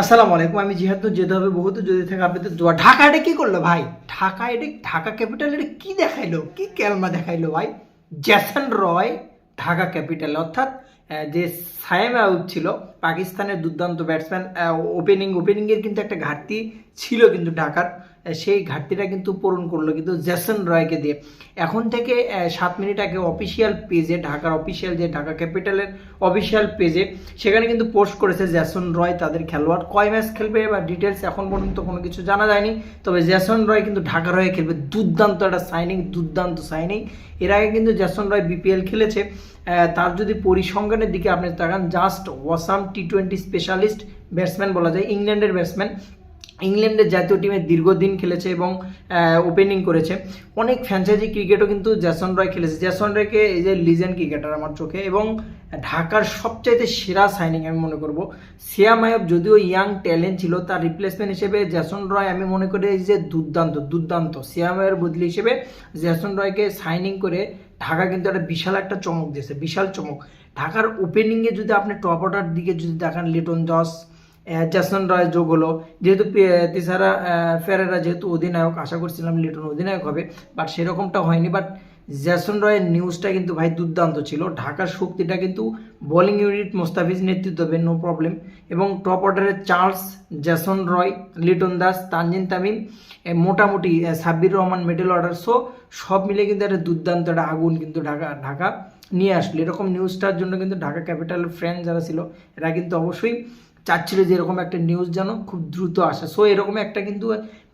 আসসালামু আলাইকুম, আমি যেহেতু যেতে হবে, বহুত যদি থাকে আপনাদের দোয়া। ঢাকা এটা কি করল ভাই? ঢাকা এটা, ঢাকা ক্যাপিটাল এটা কী দেখাইলো? কি ক্যালমা দেখাইলো ভাই? জ্যাসন রয়, ঢাকা ক্যাপিটাল, অর্থাৎ যে সায়েম আউট ছিল, পাকিস্তানের দুর্দান্ত ব্যাটসম্যান ওপেনিং ওপেনিংয়ের কিন্তু একটা ঘাটতি ছিল কিন্তু ঢাকার। সেই ঘাটতিটা কিন্তু পূরণ করল। কিন্তু জ্যাসন রয়কে দিয়ে। এখন থেকে সাত মিনিট আগে অফিসিয়াল পেজে ঢাকার অফিসিয়াল যে ঢাকা ক্যাপিটালের অফিসিয়াল পেজে সেখানে কিন্তু পোস্ট করেছে জ্যাসন রয় তাদের খেলোয়াড়। কয় ম্যাচ খেলবে বা ডিটেলস এখন পর্যন্ত কোনো কিছু জানা যায়নি। তবে জ্যাসন রয় কিন্তু ঢাকা হয়ে খেলবে। দুর্দান্ত একটা সাইনিং দুর্দান্ত সাইনিং এর আগে কিন্তু জ্যাসন রয় বিপিএল খেলেছে। তার যদি পরিসংখ্যানের দিকে আপনি তাকান just awesome T twenty specialist batsman বলা যায়, ইংল্যান্ডের ব্যাটসম্যান ইংল্যান্ডের জাতীয় টিমে দীর্ঘদিন খেলেছে এবং ওপেনিং করেছে। অনেক ফ্র্যাঞ্চাইজি ক্রিকেটও কিন্তু জ্যাসন রয় খেলেছে। জ্যাসন রয়কে এই যে লিজেন্ড ক্রিকেটার আমার চোখে এবং ঢাকার সবচাইতে সেরা সাইনিং আমি মনে করব। সিয়া মায়ব যদিও ইয়াং ট্যালেন্ট ছিল, তার রিপ্লেসমেন্ট হিসেবে জ্যাসন রয় আমি মনে করি এই যে দুর্দান্ত দুর্দান্ত। সিয়া মায়ের বদলি হিসেবে জ্যাসন রয়কে সাইনিং করে ঢাকা কিন্তু একটা বিশাল একটা চমক দিয়েছে, বিশাল চমক। ঢাকার ওপেনিংয়ে যদি আপনি টপ অর্ডার দিকে যদি দেখান লিটন জস জ্যাসন রয় যোগ হলো। যেহেতু তিসারা ফেরেরা যেহেতু অধিনায়ক, আশা করছিলাম লিটন অধিনায়ক হবে বাট সেরকমটা হয়নি। বাট জ্যাসন রয়ের নিউজটা কিন্তু ভাই দুর্দান্ত ছিল। ঢাকার শক্তিটা কিন্তু বোলিং ইউনিট মোস্তাফিজ নেতৃত্ব দেবে নো প্রবলেম এবং টপ অর্ডারে Charles Jason Roy Liton Das, Tanjin Tamim মোটামুটি Sabbir Rahman middle order so সব মিলে কিন্তু একটা দুর্দান্ত একটা আগুন কিন্তু ঢাকা ঢাকা নিয়ে আসলো। এরকম নিউজটার জন্য কিন্তু ঢাকা ক্যাপিটাল ফ্রেন্ড যারা ছিল, এরা কিন্তু অবশ্যই চাচ্ছিল যে এরকম একটা নিউজ যেন খুব দ্রুত আসা। সো এরকম একটা কিন্তু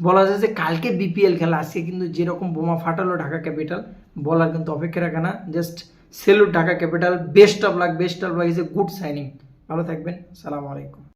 বলা যায় যে কালকে বিপিএল খেলা, আজকে কিন্তু যেরকম বোমা ফাটালো ঢাকা ক্যাপিটাল, বলার কিন্তু অপেক্ষা রাখে না। Just salute Dhaka capital best of luck best of luck is a good signing ভালো থাকবেন, সালাম আলাইকুম।